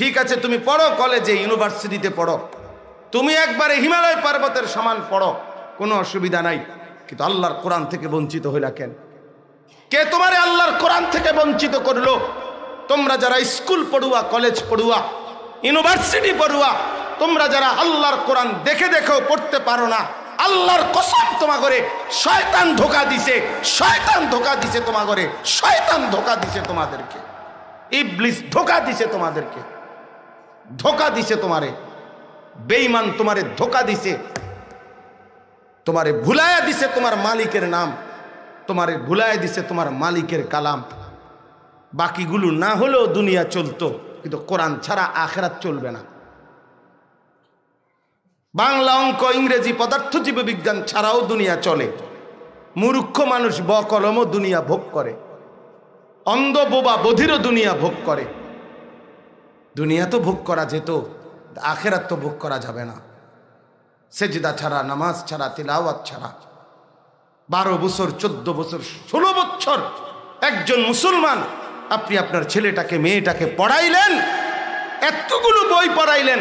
ঠিক আছে, তুমি পড়ো কলেজে ইউনিভার্সিটিতে পড়ো। তুমি একবারে হিমালয় পর্বতের সমান পড়ো, কোনো অসুবিধা নাই। কিন্তু আল্লাহর কোরআন থেকে বঞ্চিত হইলা কেন? কে তোমারে আল্লাহর কোরআন থেকে বঞ্চিত করল? তোমরা যারা স্কুল পড়ুয়া কলেজ পড়ুয়া ইউনিভার্সিটি পড়ুয়া, তোমরা যারা আল্লাহর কোরআন দেখে দেখেও পড়তে পারো না, আল্লাহর কসম তোমা করে শয়তান ধোকা দিছে, শয়তান ধোকা দিছে তোমা করে শয়তান ধোকা দিছে তোমাদেরকে। ইবলিস ধোকা দিছে তোমাদেরকে। ধোকা দিছে তোমারে। বেঈমান তোমারে ধোকা দিছে। তোমারে ভুলায়া দিছে তোমার মালিকের নাম। তোমারে ভুলায়া দিছে তোমার মালিকের কালাম। বাকিগুলো না হলেও দুনিয়া চলতো, কিন্তু কোরআন ছাড়া আখেরাত চলবে না। বাংলা অঙ্ক, ইংরেজি পদার্থ জীববিজ্ঞান ছাড়াও দুনিয়া চলে। মূর্খ মানুষ বকলমও দুনিয়া ভোগ করে। অন্ধ বোবা বধিরও দুনিয়া ভোগ করে। দুনিয়া তো ভোগ করা যেত, আখেরাত তো ভোগ করা যাবে না। সেজদা ছাড়া, নামাজ ছাড়া, তিলাওয়াত ছাড়া। বারো বছর, চোদ্দ বছর, ষোলো বছর একজন মুসলমান আপনি আপনার ছেলেটাকে, মেয়েটাকে পড়াইলেন, এতগুলো বই পড়াইলেন,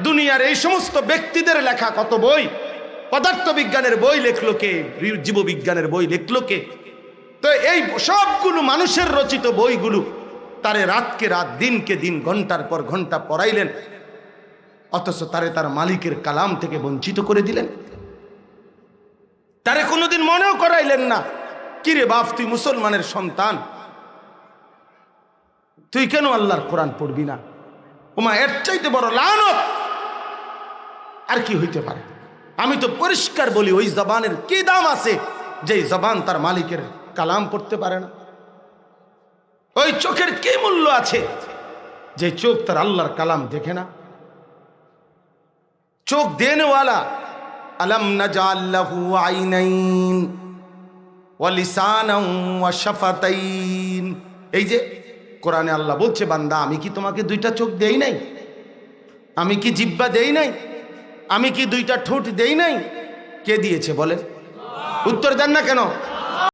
দুনিয়ার এই সমস্ত ব্যক্তিদের লেখা কত বই? পদার্থবিজ্ঞানের বই লেখলো কে? জীববিজ্ঞানের বই লেখলো কে? তো এই সবগুলো মানুষের রচিত বইগুলো তারে রাতকে রাত, দিনকে দিন, ঘণ্টার পর ঘণ্টা পড়াইলেন। অথচ তারে তার মালিকের কালাম থেকে বঞ্চিত করে দিলেন। তারে কোনোদিন মনেও করাইলেন না। কিরে বাপ, তুই মুসলমানের সন্তান। তুই কেন আল্লাহর কোরআন পড়বি না? ওমা এর চাইতে বড় লানত। আর কি হইতে পারে? আমি তো পরিষ্কার বলি, ওই জবানের কি দাম আছে যে জবান তার মালিকের কালাম পড়তে পারে না। ওই চোখের কি মূল্য আছে? যে চোখ তার আল্লাহর কালাম দেখে না। চোখ দেনেওয়ালা, আলম নাজাল্লাহু এই যে কোরআনে আল্লাহ বলছে, বান্দা, আমি কি তোমাকে দুইটা চোখ দেই নাই? আমি কি জিব্বা দেই নাই? আমি কি দুইটা ঠোঁট দেই নাই? কে দিয়েছে বলে উত্তর দেন না কেন?